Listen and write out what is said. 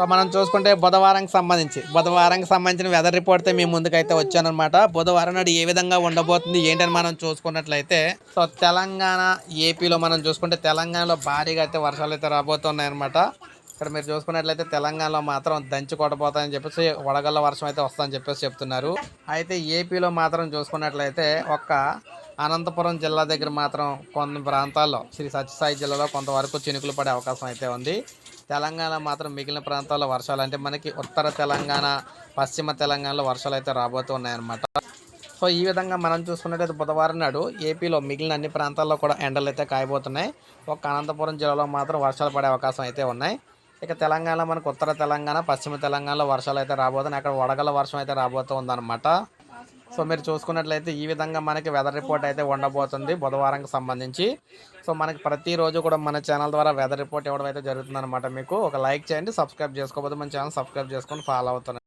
So మనం చూసుకుంటే బుధవారంకి సంబంధించి బుధవారంకి సంబంధించిన వెదర్ రిపోర్ట్తో మేము ముందుకైతే వచ్చానమాట బుధవారం నాడు ఏ విధంగా ఉండబోతుంది ఏంటని మనం చూసుకున్నట్లయితే సో తెలంగాణ ఏపీలో మనం చూసుకుంటే తెలంగాణలో భారీగా అయితే వర్షాలు అయితే రాబోతున్నాయి అనమాట ఇక్కడ మీరు చూసుకున్నట్లయితే తెలంగాణలో మాత్రం దంచి కొట్టబోతాయని చెప్పేసి వడగళ్ళ వర్షం అయితే వస్తుందని చెప్పేసి చెప్తున్నారు. అయితే ఏపీలో మాత్రం చూసుకున్నట్లయితే ఒక్క అనంతపురం జిల్లా దగ్గర మాత్రం కొన్ని ప్రాంతాల్లో శ్రీ సత్యసాయి జిల్లాలో కొంతవరకు చినుకులు పడే అవకాశం అయితే ఉంది. తెలంగాణ మాత్రం మిగిలిన ప్రాంతాల్లో వర్షాలు అంటే మనకి ఉత్తర తెలంగాణ పశ్చిమ తెలంగాణలో వర్షాలు అయితే రాబోతున్నాయన్నమాట. సో ఈ విధంగా మనం చూసుకున్నట్లయితే బుధవారం నాడు ఏపీలో మిగిలిన అన్ని ప్రాంతాల్లో కూడా ఎండలు అయితే కాయబోతున్నాయి. ఒక అనంతపురం జిల్లాలో మాత్రం వర్షాలు పడే అవకాశం అయితే ఉన్నాయి. ఇక తెలంగాణ మనకు ఉత్తర తెలంగాణ పశ్చిమ తెలంగాణలో వర్షాలు అయితే రాబోతున్నాయి. అక్కడ వడగల వర్షం అయితే రాబోతుందన్నమాట. సో మీరు చూసుకున్నట్లయితే ఈ విధంగా మనకి వెదర్ రిపోర్ట్ అయితే ఉండబోతుంది బుధవారంకి సంబంధించి. సో మనకి ప్రతిరోజు కూడా మన ఛానల్ ద్వారా వెదర్ రిపోర్ట్ ఇవ్వడం అయితే జరుగుతుందన్నమాట మీకు. ఒక లైక్ చేయండి సబ్స్క్రైబ్ చేసుకోకపోతే మన ఛానల్ సబ్స్క్రైబ్ చేసుకొని ఫాలో అవుతాను